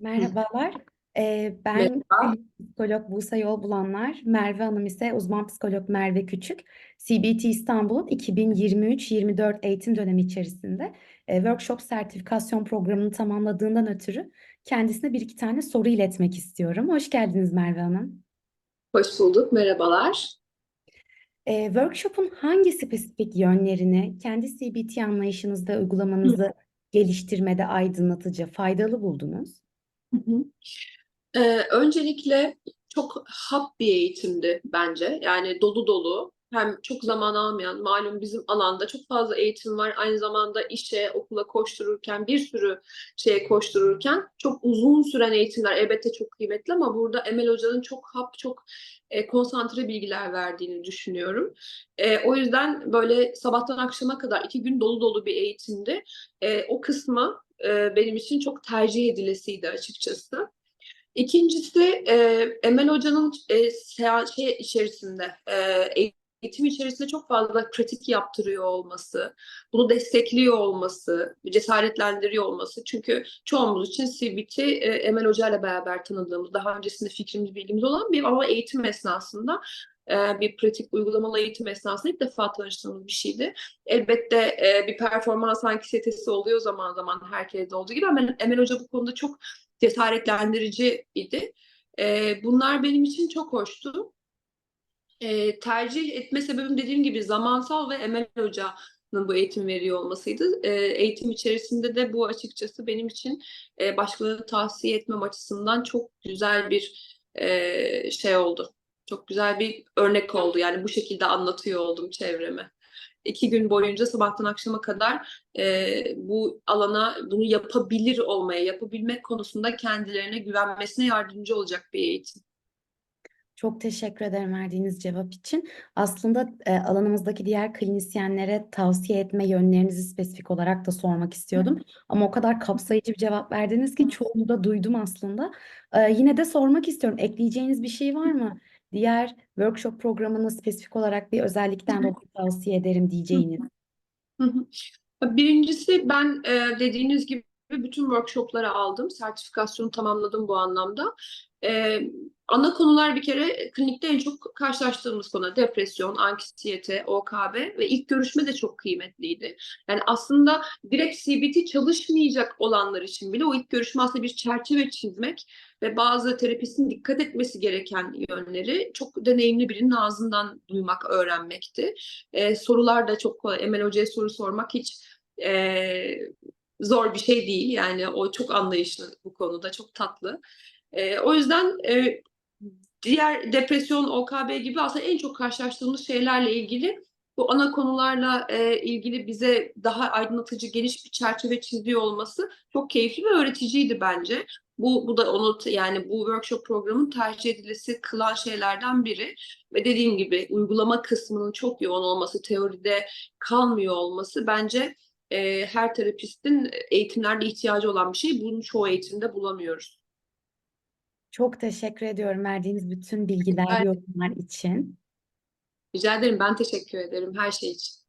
Merhabalar. Ee, ben Merhaba. psikolog Buse Yolbulanlar, Merve Hanım ise uzman psikolog Merve Küçük. CBT İstanbul'un 2023-24 eğitim dönemi içerisinde e, workshop sertifikasyon programını tamamladığından ötürü kendisine bir iki tane soru iletmek istiyorum. Hoş geldiniz Merve Hanım. Hoş bulduk. Merhabalar. Ee, workshop'un hangi spesifik yönlerini kendi CBT anlayışınızda uygulamanızı geliştirmede aydınlatıcı, faydalı buldunuz? Hı. Ee, öncelikle çok hap bir eğitimdi bence. Yani dolu dolu. Hem çok zaman almayan, malum bizim alanda çok fazla eğitim var. Aynı zamanda işe, okula koştururken, bir sürü şeye koştururken çok uzun süren eğitimler elbette çok kıymetli ama burada Emel Hoca'nın çok hap, çok e, konsantre bilgiler verdiğini düşünüyorum. E, o yüzden böyle sabahtan akşama kadar iki gün dolu dolu bir eğitimdi. E, o kısmı e, benim için çok tercih edilesiydi açıkçası. İkincisi e, Emel Hoca'nın e, şey içerisinde e, eğitim içerisinde çok fazla pratik yaptırıyor olması, bunu destekliyor olması, cesaretlendiriyor olması. Çünkü çoğumuz için CBT e, Emel Hoca ile beraber tanıdığımız, daha öncesinde fikrimiz, bilgimiz olan bir ama eğitim esnasında e, bir pratik uygulamalı eğitim esnasında ilk defa tanıştığımız bir şeydi. Elbette e, bir performans anksiyetesi oluyor zaman zaman herkeste olduğu gibi ama Emel Hoca bu konuda çok cesaretlendirici idi. E, bunlar benim için çok hoştu. E, tercih etme sebebim dediğim gibi zamansal ve Emel Hoca'nın bu eğitim veriyor olmasıydı. E, eğitim içerisinde de bu açıkçası benim için e, başkalarını tavsiye etmem açısından çok güzel bir e, şey oldu. Çok güzel bir örnek oldu. Yani bu şekilde anlatıyor oldum çevreme. İki gün boyunca sabahtan akşama kadar e, bu alana bunu yapabilir olmaya, yapabilmek konusunda kendilerine güvenmesine yardımcı olacak bir eğitim. Çok teşekkür ederim verdiğiniz cevap için. Aslında e, alanımızdaki diğer klinisyenlere tavsiye etme yönlerinizi spesifik olarak da sormak istiyordum. Ama o kadar kapsayıcı bir cevap verdiniz ki çoğunu da duydum aslında. E, yine de sormak istiyorum. Ekleyeceğiniz bir şey var mı? Diğer workshop programını spesifik olarak bir özellikten dolayı tavsiye ederim diyeceğiniz. Birincisi ben e, dediğiniz gibi bütün workshopları aldım. Sertifikasyonu tamamladım bu anlamda. E, ana konular bir kere klinikte en çok karşılaştığımız konu depresyon, anksiyete, OKB ve ilk görüşme de çok kıymetliydi. Yani aslında direkt CBT çalışmayacak olanlar için bile o ilk görüşme aslında bir çerçeve çizmek ve bazı terapistin dikkat etmesi gereken yönleri çok deneyimli birinin ağzından duymak, öğrenmekti. E, sorular da çok kolay. Emel Hoca'ya soru sormak hiç e, zor bir şey değil. Yani o çok anlayışlı bu konuda, çok tatlı. E, o yüzden e, diğer depresyon, OKB gibi aslında en çok karşılaştığımız şeylerle ilgili bu ana konularla e, ilgili bize daha aydınlatıcı, geniş bir çerçeve çiziyor olması çok keyifli ve öğreticiydi bence. Bu, bu da onu yani bu workshop programın tercih edilisi kılan şeylerden biri. Ve dediğim gibi uygulama kısmının çok yoğun olması, teoride kalmıyor olması bence e, her terapistin eğitimlerde ihtiyacı olan bir şey. Bunu çoğu eğitimde bulamıyoruz. Çok teşekkür ediyorum verdiğiniz bütün bilgiler, yorumlar için. Rica ederim. Ben teşekkür ederim her şey için.